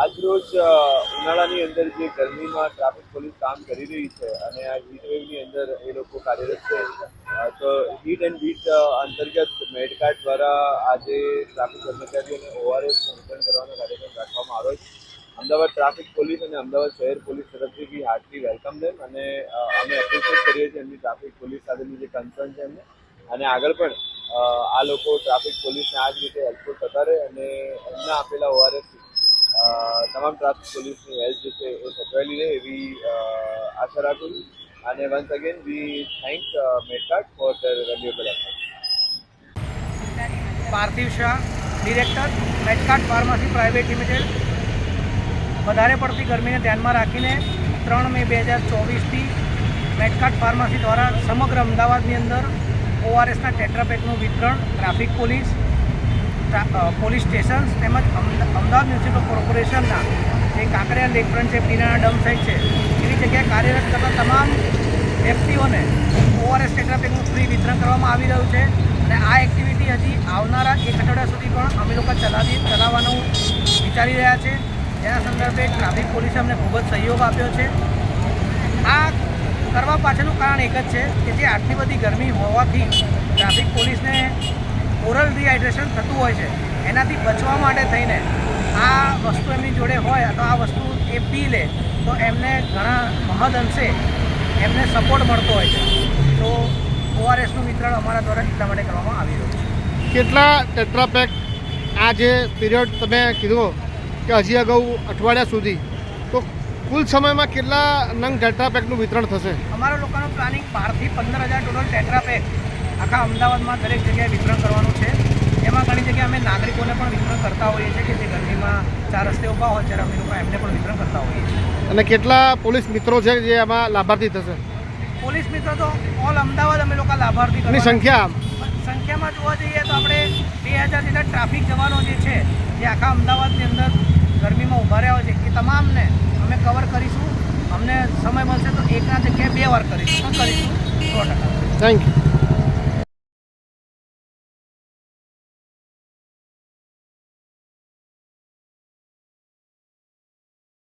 આજરોજ ઉનાળાની અંદર જે ગરમીમાં ટ્રાફિક પોલીસ કામ કરી રહી છે અને આ હીટ અંદર એ લોકો કાર્યરત છે તો હીટ એન્ડ બીટ અંતર્ગત મેડકાર્ડ દ્વારા આજે ટ્રાફિક કર્મચારીઓને ઓઆરએસ વિતરણ કરવાનો કાર્યક્રમ રાખવામાં આવ્યો છે. અમદાવાદ ટ્રાફિક પોલીસ અને અમદાવાદ શહેર પોલીસ તરફથી બી હાર્ટલી વેલકમ દેમ અને અમે એપ્રિશિએટ કરીએ છીએ એમની ટ્રાફિક પોલીસ સાથેની જે કન્સર્ન છે એમને. અને આગળ પણ આ લોકો ટ્રાફિક પોલીસને આ જ રીતે હેલ્પફુલ થતા રહે અને એમના આપેલા ઓઆરએસ તમામ ટ્રાફિક પોલીસની હેલ્પ જે છે એ સચવાયેલી રહે એવી આશા રાખું છું. અને once again we thank Metcart for their valuable effort Parthiv Shah director Metcart pharmacy private limited વધારે પડતી ગરમીને ધ્યાનમાં રાખીને ત્રણ મે બે હજાર ચોવીસથી મેટકાર્ટ ફાર્મસી દ્વારા સમગ્ર અમદાવાદની અંદર ઓઆરએસના ટેટ્રાપેકનું વિતરણ, ટ્રાફિક પોલીસ પોલીસ સ્ટેશન્સ તેમજ અમદા- અમદાવાદ મ્યુનિસિપલ કોર્પોરેશનના જે કાંકરિયા લેકફ્રન્ટ છે પીનાના ડમ સાઇટ છે, એવી જગ્યાએ કાર્યરત કરતા તમામ વ્યક્તિઓને ઓઆરએસ ટેટ્રાપેકનું ફ્રી વિતરણ કરવામાં આવી રહ્યું છે અને આ એક્ટિવિટી હજી આવનારા એક અઠવાડિયા સુધી પણ અમે લોકો ચલાવી, ચલાવવાનું વિચારી રહ્યા છે. જેના સંદર્ભે ટ્રાફિક પોલીસે અમને ખૂબ જ સહયોગ આપ્યો છે. આ કરવા પાછળનું કારણ એક જ છે કે જે આટલી બધી ગરમી હોવાથી ટ્રાફિક પોલીસને ઓરલ ડિહાઇડ્રેશન થતું હોય છે એનાથી બચવા માટે થઈને આ વસ્તુ એમની જોડે હોય તો આ વસ્તુ એ પી લે તો એમને ઘણા મહદ અંશે એમને સપોર્ટ મળતો હોય છે. તો ઓઆરએસનું વિતરણ અમારા દ્વારા એટલા માટે કરવામાં આવી રહ્યું છે. કેટલા ટેટ્રાપેક આ જે પીરિયડ તમે કીધો કે હજી અગાઉ અઠવાડિયા સુધી તો કુલ સમયમાં કેટલા નંગ ટેટ્રાપેકનું વિતરણ થશે? અમારા લોકોનું પ્લાનિંગ બારથી પંદર હજાર ટોટલ ટેટ્રાપેક આખા અમદાવાદમાં દરેક જગ્યાએ વિતરણ કરવાનું છે. એમાં ઘણી જગ્યાએ અમે નાગરિકોને પણ વિતરણ કરતા હોઈએ છીએ કે જે ગરમીમાં ચાર રસ્તે ઊભા હોય ત્યારે અમે લોકો એમને પણ વિતરણ કરતા હોઈએ છીએ. અને કેટલા પોલીસ મિત્રો છે જે આમાં લાભાર્થી થશે? પોલીસ મિત્રો તો ઓલ અમદાવાદ અમે લોકો લાભાર્થી કરવાના. સંખ્યા સંખ્યામાં જોવા જઈએ તો આપણે બે હજાર જેટલા ટ્રાફિક જવાનો જે છે જે આખા અમદાવાદની અંદર ગરમીમાં ઊભા રહ્યા હોય છે એ તમામને અમે કવર કરીશું. અમને સમય મળશે તો એકના જગ્યાએ બે વાર કરીશું. કરીશું. સો ટકા. Thank you